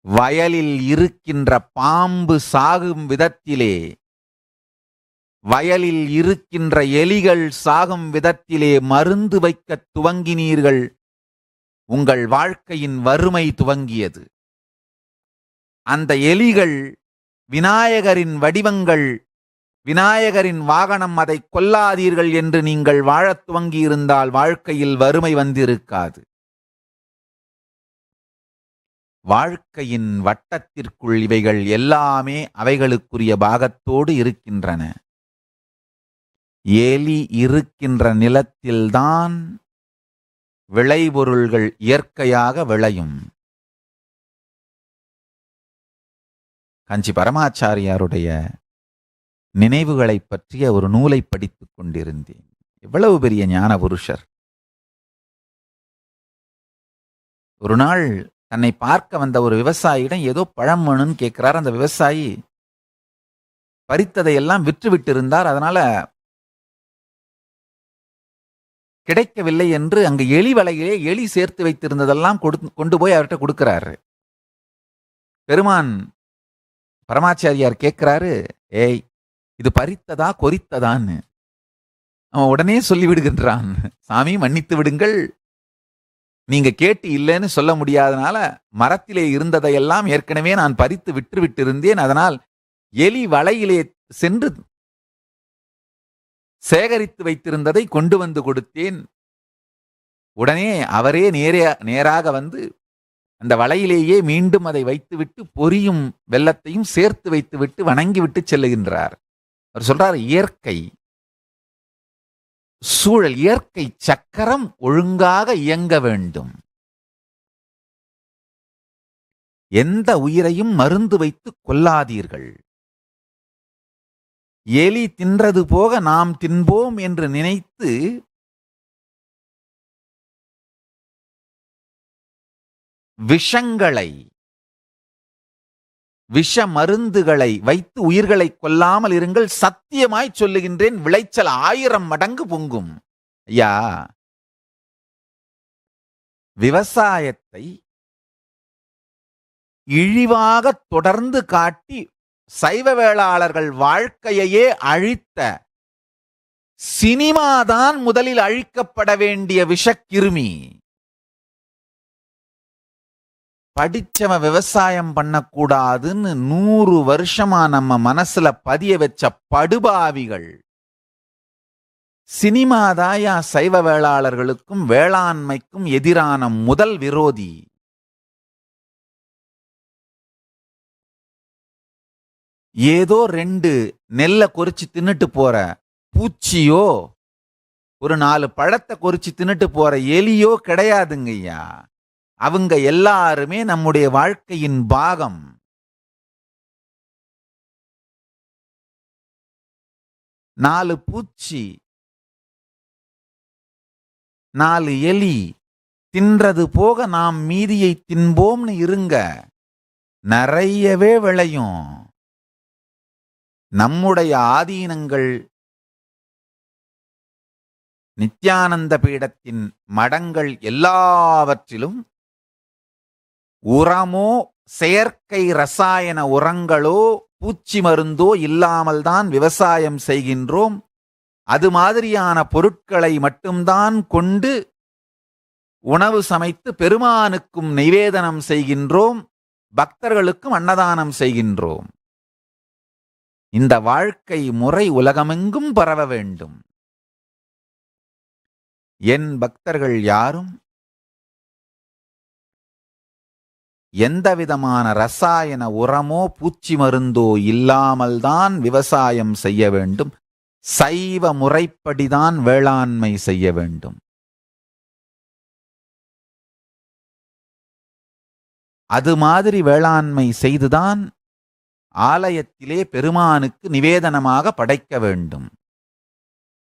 வயலில் இருக்கின்ற பாம்பு சாகும் விதத்திலே வயலில் இருக்கின்ற எலிகள் சாகும் விதத்திலே மருந்து வைக்கத் துவங்கினீர்கள் உங்கள் வாழ்க்கையின் வறுமை துவங்கியது. அந்த எலிகள் விநாயகரின் வடிவங்கள் விநாயகரின் வாகனம் அதை கொல்லாதீர்கள் என்று நீங்கள் வாழத் துவங்கியிருந்தால் வாழ்க்கையில் வறுமை வந்திருக்காது. வாழ்க்கையின் வட்டத்திற்குள் இவைகள் எல்லாமே அவைகளுக்குரிய பாகத்தோடு இருக்கின்றன. ஏலி இருக்கின்ற நிலத்தில்தான் விளைபொருள்கள் இயற்கையாக விளையும். காஞ்சி பரமாச்சாரியாருடைய நினைவுகளைப் பற்றிய ஒரு நூலை படித்துக் கொண்டிருந்தேன். எவ்வளவு பெரிய ஞான புருஷர் ஒரு நாள் தன்னை பார்க்க வந்த ஒரு விவசாயியிடம் ஏதோ பழம் வேணும்னு கேட்கிறார். அந்த விவசாயி பறித்ததை எல்லாம் விற்று விட்டு இருந்தார் அதனால கிடைக்கவில்லை என்று அங்கு எலி வலையிலே எலி சேர்த்து வைத்திருந்ததெல்லாம் கொடு- கொண்டு போய் அவர்கிட்ட கொடுக்கிறாரு. பெருமான் பரமாச்சாரியார் கேட்கிறாரு ஏய் இது பறித்ததா கொறித்ததான்னு? அவன் உடனே சொல்லிவிடுகின்றான் சாமி மன்னித்து விடுங்கள். நீங்க கேட்டு இல்லைன்னு சொல்ல முடியாதனால மரத்திலே இருந்ததையெல்லாம் ஏற்கனவே நான் பறித்து விற்று விட்டிருந்தேன் அதனால் எலி வலையிலே சென்று சேகரித்து வைத்திருந்ததை கொண்டு வந்து கொடுத்தேன். உடனே அவரே நேரே நேராக வந்து அந்த வலையிலேயே மீண்டும் அதை வைத்துவிட்டு பொரியும் வெள்ளத்தையும் சேர்த்து வைத்துவிட்டு வணங்கிவிட்டு செல்லுகின்றார். அவர் சொல்றார் இயற்கை சூழல் இயற்கை சக்கரம் ஒழுங்காக இயங்க வேண்டும். எந்த உயிரையும் மருந்து வைத்து கொல்லாதீர்கள் எலி தின்றது போக நாம் தின்போம் என்று நினைத்து விஷங்களை விஷ மருந்துகளை வைத்து உயிர்களை கொல்லாமல் இருங்கள். சத்தியமாய் சொல்லுகின்றேன் விளைச்சல் ஆயிரம் மடங்கு பொங்கும். ஐயா விவசாயத்தை இழிவாக தொடர்ந்து காட்டி சைவ வேளாளர்கள் வாழ்க்கையையே அழித்த சினிமாதான் முதலில் அழிக்கப்பட வேண்டிய விஷக்கிருமி. படிச்சவன் விவசாயம் பண்ணக்கூடாதுன்னு நூறு வருஷமா நம்ம மனசுல பதிய வச்ச படுபாவிகள். சினிமாதாயா சைவ வேளாளர்களுக்கும் வேளாண்மைக்கும் எதிரான முதல் விரோதி. ஏதோ ரெண்டு நெல்லை கொறிச்சு தின்னுட்டு போற பூச்சியோ ஒரு நாலு பழத்தை கொறிச்சு தின்னுட்டு போற எலியோ கிடையாதுங்கய்யா. அவங்க எல்லாருமே நம்முடைய வாழ்க்கையின் பாகம். நாலு பூச்சி. நாலு எலி. தின்றது போக நாம் மீதியை தின்போம்னு இருங்க. நிறையவே விளையும். நம்முடைய ஆதீனங்கள் நித்யானந்த பீடத்தின் மடங்கள் எல்லாவற்றிலும் உரமோ செயற்கை ரசாயன உரங்களோ பூச்சி மருந்தோ இல்லாமல் தான் விவசாயம் செய்கின்றோம். அது மாதிரியான பொருட்களை மட்டும்தான் கொண்டு உணவு சமைத்து பெருமானுக்கும் நிவேதனம் செய்கின்றோம். பக்தர்களுக்கும் அன்னதானம் செய்கின்றோம். இந்த வாழ்க்கை முறை உலகமெங்கும் பரவ வேண்டும். என் பக்தர்கள் யாரும் எந்த விதமான ரசாயன உரமோ பூச்சி மருந்தோ இல்லாமல்தான் விவசாயம் செய்ய வேண்டும். சைவ முறைப்படிதான் வேளாண்மை செய்ய வேண்டும். அது மாதிரி வேளாண்மை செய்துதான் ஆலயத்திலே பெருமானுக்கு நிவேதனமாக படைக்க வேண்டும்.